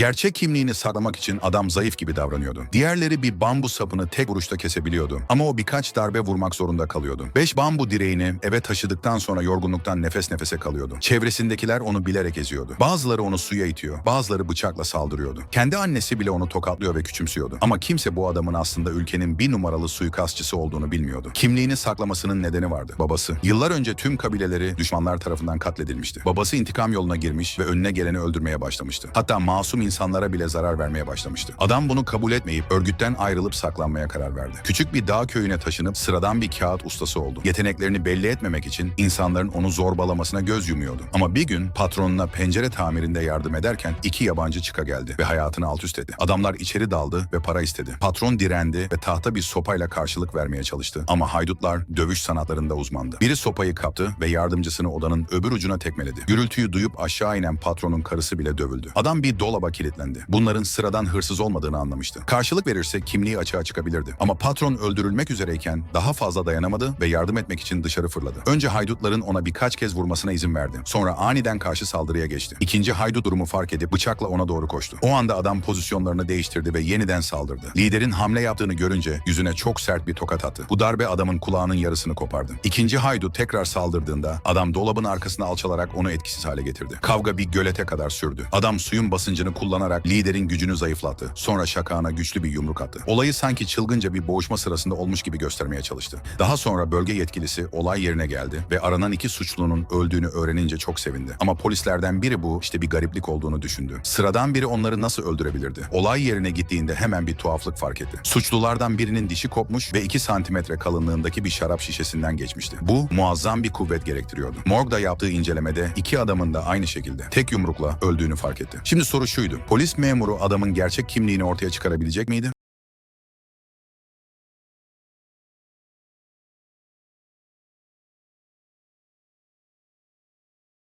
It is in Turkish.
Gerçek kimliğini saklamak için adam zayıf gibi davranıyordu. Diğerleri bir bambu sapını tek vuruşta kesebiliyordu. Ama o birkaç darbe vurmak zorunda kalıyordu. Beş bambu direğini eve taşıdıktan sonra yorgunluktan nefes nefese kalıyordu. Çevresindekiler onu bilerek eziyordu. Bazıları onu suya itiyor, bazıları bıçakla saldırıyordu. Kendi annesi bile onu tokatlıyor ve küçümsüyordu. Ama kimse bu adamın aslında ülkenin bir numaralı suikastçısı olduğunu bilmiyordu. Kimliğini saklamasının nedeni vardı. Babası. Yıllar önce tüm kabileleri düşmanlar tarafından katledilmişti. Babası intikam yoluna girmiş ve önüne geleni öldürmeye başlamıştı. Hatta masum insanlara bile zarar vermeye başlamıştı. Adam bunu kabul etmeyip örgütten ayrılıp saklanmaya karar verdi. Küçük bir dağ köyüne taşınıp sıradan bir kağıt ustası oldu. Yeteneklerini belli etmemek için insanların onu zorbalamasına göz yumuyordu. Ama bir gün patronuna pencere tamirinde yardım ederken iki yabancı çıka geldi ve hayatını alt üst etti. Adamlar içeri daldı ve para istedi. Patron direndi ve tahta bir sopayla karşılık vermeye çalıştı. Ama haydutlar dövüş sanatlarında uzmandı. Biri sopayı kaptı ve yardımcısını odanın öbür ucuna tekmeledi. Gürültüyü duyup aşağı inen patronun karısı bile dövüldü. Adam bir dolaba kilitlendi. Bunların sıradan hırsız olmadığını anlamıştı. Karşılık verirse kimliği açığa çıkabilirdi. Ama patron öldürülmek üzereyken daha fazla dayanamadı ve yardım etmek için dışarı fırladı. Önce haydutların ona birkaç kez vurmasına izin verdi. Sonra aniden karşı saldırıya geçti. İkinci haydut durumu fark edip bıçakla ona doğru koştu. O anda adam pozisyonlarını değiştirdi ve yeniden saldırdı. Liderin hamle yaptığını görünce yüzüne çok sert bir tokat attı. Bu darbe adamın kulağının yarısını kopardı. İkinci haydut tekrar saldırdığında adam dolabın arkasına alçalarak onu etkisiz hale getirdi. Kavga bir gölete kadar sürdü. Adam suyun basıncını kullanarak liderin gücünü zayıflattı. Sonra şakağına güçlü bir yumruk attı. Olayı sanki çılgınca bir boğuşma sırasında olmuş gibi göstermeye çalıştı. Daha sonra bölge yetkilisi olay yerine geldi ve aranan iki suçlunun öldüğünü öğrenince çok sevindi. Ama polislerden biri bu işte bir gariplik olduğunu düşündü. Sıradan biri onları nasıl öldürebilirdi? Olay yerine gittiğinde hemen bir tuhaflık fark etti. Suçlulardan birinin dişi kopmuş ve 2 santimetre kalınlığındaki bir şarap şişesinden geçmişti. Bu muazzam bir kuvvet gerektiriyordu. Morgda yaptığı incelemede iki adamın da aynı şekilde tek yumrukla öldüğünü fark etti. Şimdi soru şuydu. Polis memuru adamın gerçek kimliğini ortaya çıkarabilecek miydi?